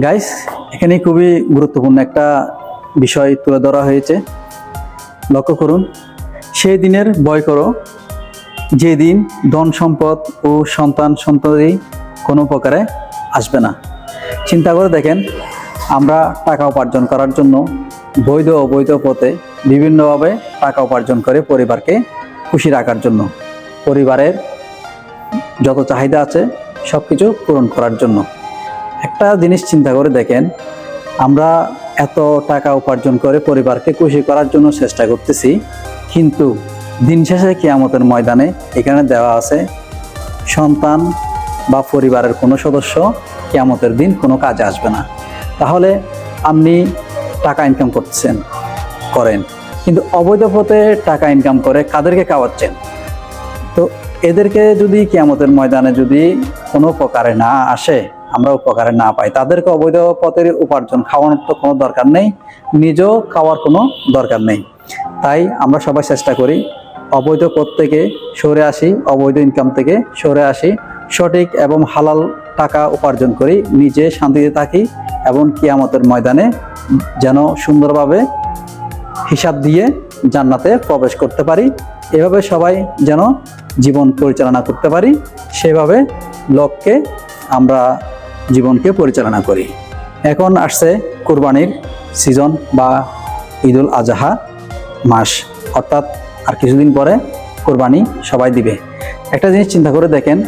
Guys এখানে খুবই গুরুত্বপূর্ণ একটা বিষয় তুলে ধরা হয়েছে। লক্ষ্য করুন, সেই দিনের ভয় করো, যেদিন ধন সম্পদ ও সন্তান সন্ততি কোনো প্রকারে আসবে না। চিন্তা করে দেখেন, আমরা টাকা উপার্জন করার জন্য বৈধ অবৈধ পথে বিভিন্নভাবে টাকা উপার্জন করে পরিবারকে খুশি রাখার জন্য, পরিবারের যত চাহিদা আছে সব কিছু পূরণ করার জন্য। একটা জিনিস চিন্তা করে দেখেন, আমরা এত টাকা উপার্জন করে পরিবারকে খুশি করার জন্য চেষ্টা করতেছি, কিন্তু দিন শেষে কিয়ামতের ময়দানে এখানে দেওয়া আছে, সন্তান বা পরিবারের কোনো সদস্য কিয়ামতের দিন কোনো কাজে আসবে না। তাহলে আপনি টাকা ইনকাম করতেছেন, করেন, কিন্তু অবৈধ পথে টাকা ইনকাম করে কাদেরকে খাওয়াচ্ছেন? তো এদেরকে যদি কিয়ামতের ময়দানে যদি কোনো উপকারে না আসে আমরা উপকারে না পাই। তাদেরকে অবৈধ পথের উপার্জন খাওয়ানোর তো কোনো দরকার নেই, নিজেও খাওয়ার কোনো দরকার নেই। তাই আমরা সবাই চেষ্টা করি, অবৈধ পথ থেকে সরে আসি, অবৈধ ইনকাম থেকে সরে আসি, সঠিক এবং হালাল টাকা উপার্জন করি, নিজে শান্তিতে থাকি এবং কিয়ামতের ময়দানে যেন সুন্দরভাবে হিসাব দিয়ে জান্নাতে প্রবেশ করতে পারি। এভাবে সবাই যেন জীবন পরিচালনা করতে পারি, সেভাবে লক্ষ্যে আমরা জীবনকে পরিচালনা করি। এখন আসছে কোরবানির সিজন বা ঈদুল আজহা মাস। অর্থাৎ আর কিছুদিন পরে কোরবানি সবাই দিবে। একটা জিনিস চিন্তা করে দেখেন,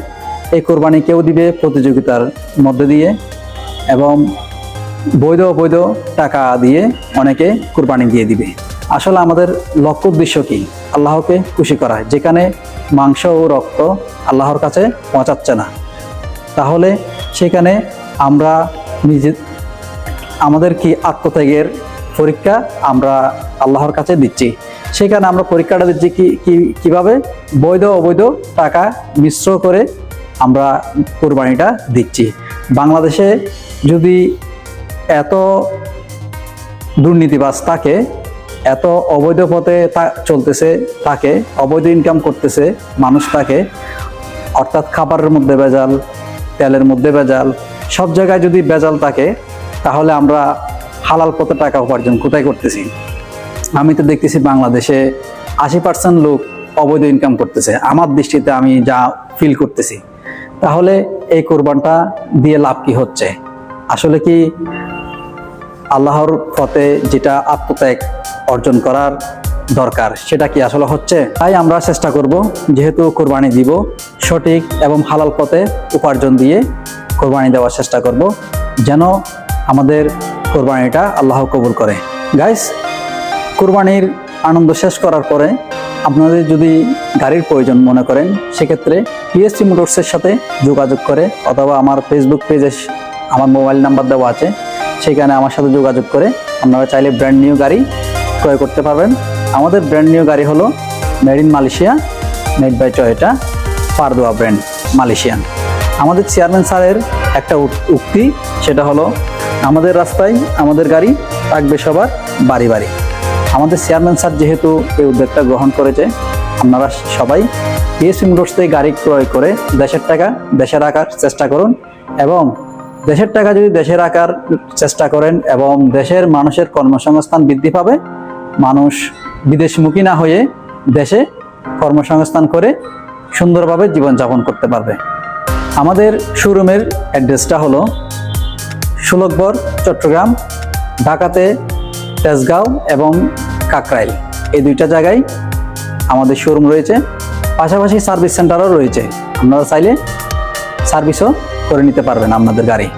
এই কোরবানি কেউ দিবে প্রতিযোগিতার মধ্যে দিয়ে এবং বৈধ অবৈধ টাকা দিয়ে অনেকে কোরবানি দিয়ে দিবে। আসলে আমাদের লক্ষ্য উদ্দেশ্য কি? আল্লাহকে খুশি করা। যেখানে মাংস ও রক্ত আল্লাহর কাছে পৌঁছাচ্ছে না। তাহলে সেখানে আমরা নিজে, আমাদের কি আত্মত্যাগের পরীক্ষা আমরা আল্লাহর কাছে দিচ্ছি। সেখানে আমরা পরীক্ষাটা দিচ্ছি কি কীভাবে? বৈধ, অবৈধ টাকা মিশ্র করে আমরা কোরবানিটা দিচ্ছি। বাংলাদেশে যদি এত দুর্নীতিবাজ থাকে, এত অবৈধ পথে তা- চলতেছে তাকে অবৈধ ইনকাম করতেছে মানুষ তাকে অর্থাৎ খাবারের মধ্যে ভেজাল তেলের মধ্যে ভেজাল, সব জায়গায় যদি ভেজাল থাকে, তাহলে আমরা হালাল পথে টাকা উপার্জন কোথায় করতেছি? আমি তো দেখতেছি বাংলাদেশে আশি পার্সেন্ট লোক অবৈধ ইনকাম করতেছে। আমার দৃষ্টিতে আমি যা ফিল করতেছি, তাহলে এই কোরবানটা দিয়ে লাভ কি হচ্ছে? আসলে কি আল্লাহর পথে যেটা আত্মত্যাগ অর্জন করার দরকার, সেটা কি আসলে হচ্ছে? তাই আমরা চেষ্টা করব, যেহেতু কোরবানি দিব, সঠিক এবং হালাল পথে উপার্জন দিয়ে কোরবানি দেওয়ার চেষ্টা করব, যেন আমাদের কোরবানিটা আল্লাহ কবুল করে। গাইস কোরবানির আনন্দ শেষ করার পরে আপনাদের যদি গাড়ির প্রয়োজন মনে করেন, সেক্ষেত্রে পিএসটি মোটরসের সাথে যোগাযোগ করে, অথবা আমার ফেসবুক পেজে আমার মোবাইল নাম্বার দেওয়া আছে, সেখানে আমার সাথে যোগাযোগ করে আপনারা চাইলে ব্র্যান্ড নিউ গাড়ি ক্রয় করতে পারবেন। আমাদের ব্র্যান্ড নিউ গাড়ি হলো made in Malaysia made by Toyota Perodua brand Malaysian. আমাদের চেয়ারম্যান স্যারের একটা উক্তি, সেটা হলো আমাদের রাস্তায় আমাদের গাড়ি থাকবে সবার বাড়ি বাড়ি। আমাদের চেয়ারম্যান স্যার যেহেতু এই উদ্যোগটা গ্রহণ করেছে, আপনারা সবাই পিএসপি মোটরস থেকে গাড়ি ক্রয় করে দেশের টাকা দেশে রাখার চেষ্টা করুন এবং দেশের টাকা যদি দেশে রাখার চেষ্টা করেন এবং দেশের মানুষের কর্মসংস্থান বৃদ্ধি পাবে, মানুষ বিদেশমুখী না হয়ে দেশে কর্মসংস্থান করে সুন্দরভাবে জীবনযাপন করতে পারবে। আমাদের শোরুমের অ্যাড্রেসটা হলো সুলকবর, চট্টগ্রাম, ঢাকাতে তেজগাঁও এবং কাকরাইল। এই দুইটা জায়গায় আমাদের শোরুম রয়েছে। পাশাপাশি সার্ভিস সেন্টারও রয়েছে। আপনারা চাইলে সার্ভিসও করে নিতে পারবেন আপনাদের গাড়ি।